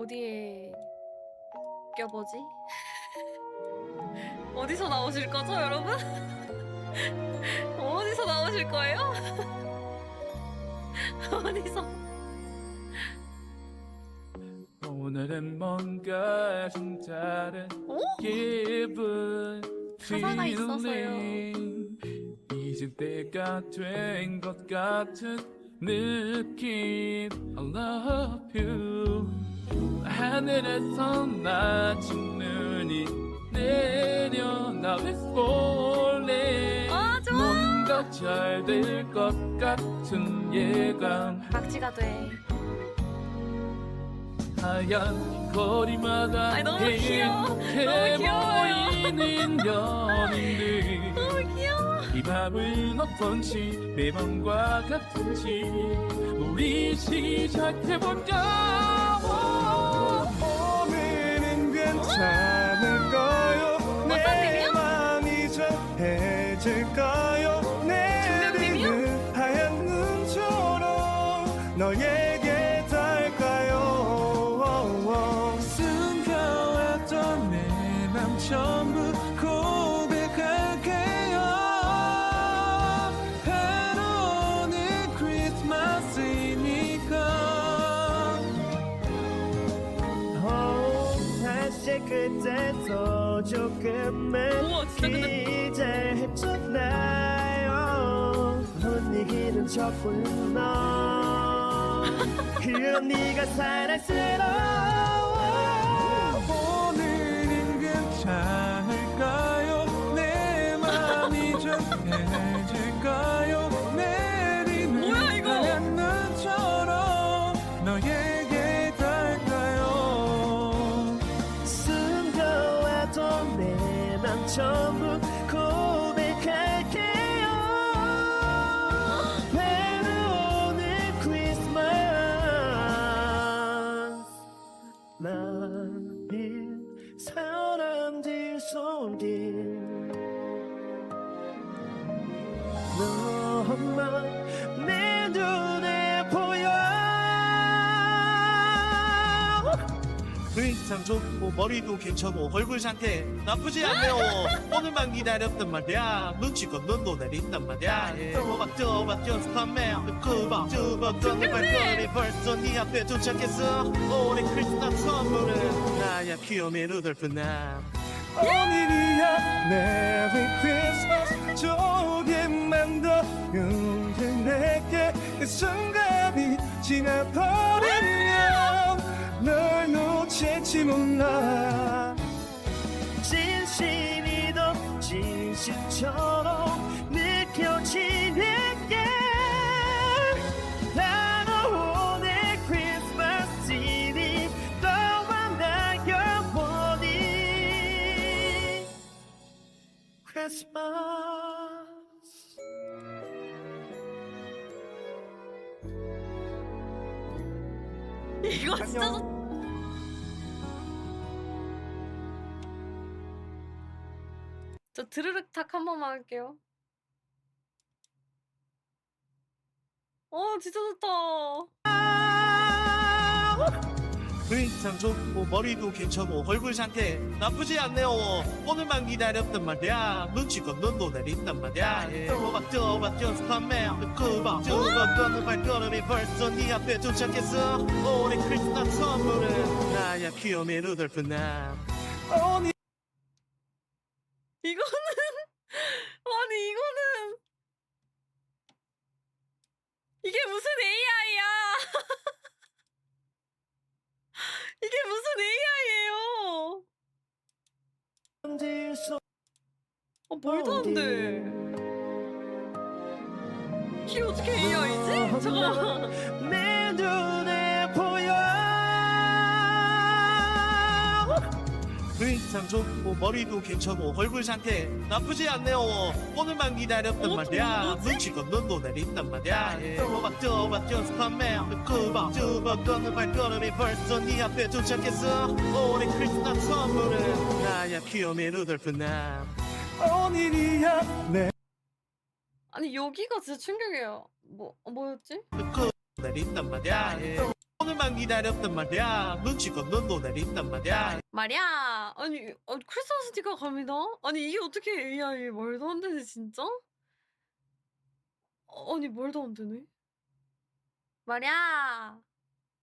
어디에 껴보지? 어디서 나오실 거죠, 여러분? 어디서 나오실 거예요? 어디서? 오늘은 뭔가 좀 다른 오? 기분 가사가 feeling. 이제 때가 된 것 같은 느낌 I love you 하늘에서 마친 눈이 내려 it's falling 아, 좋아. 뭔가 잘 될 것 같은 예감 박쥐가 돼. 하얀 거리마다 아이, 너무 귀여워. 행복해 너무 귀여워요. 보이는 연인들 너무 귀여워. 이 밤은 어떤지 매번과 같은지 우리 시작해볼까 괜찮을까요? 내? 마음이 전해질까요? 준명님이요? 그때도 조금은 우와, 진짜 근데- 기대했잖아요? 분위기는 쳤구나 그런 네가 사랑스러워 나인 사람들 속에 너만 내 눈에 보여. 참 좋고 머리도 괜찮고 얼굴 상태 나쁘지 않네요. 오늘만 기다렸단 말이야. 눈치껏 눈도 내린단 말이야. 또박 또박 연습하면 그박 두박 떠는 발걸음이 벌써 네 앞에 도착했어. 올해 크리스마스 나야 귀요미 루돌프 나. 오늘이야 메리 크리스마스. 조금만 더 용기 내게 그 순간이 지나버리면 널 놓칠지 몰라. 진심이 더 진심처럼 크리스마스 이거 진짜 좋... 저 드르륵 탁한 번만 할게요. 어, 진짜 좋다. 참 좋고 머리도 괜찮고 얼굴 상태 나쁘지 않네요. 오늘만 기다렸단 말이야. 눈치껏 눈도 내린단 말이야. 또박 또박 연습하면 그박 두박 떠는 발걸음이 벌써 네 앞에 도착했어. 올해 크리스마스 선물은 나야 귀요미 루돌프 나 이거는 아니 이거는 이게 무슨 AI야? 이게 무슨 AI예요? 어 말도 안 돼. 이게 어떻게 AI지? 내눈 참 좋고 머리도 괜찮고 얼굴 상태 나쁘지 않네요. 오늘만 기다렸단 어, 말이야. 뭐지? 눈치껏 눈도 내린단 말이야. 또박 또박 연습하면 그박 두박 떠는 발걸음이 벌써 네 앞에 도착했어. 올해 크리스마스 선물은 나야 귀요미 루돌프 나. 오늘이야. 내 아니 여기가 진짜 충격이에요. 뭐 어, 뭐였지? 그 내린단 말이야 오늘만 기다렸단 말이야 눈치껏 눈도 내린단 말이야 말이야. 아니, 어, 크리스마스니까 갑니다. 아니 이게 어떻게 AI 말도 안 되네 진짜? 어, 아니 말도 안 되네. 말이야.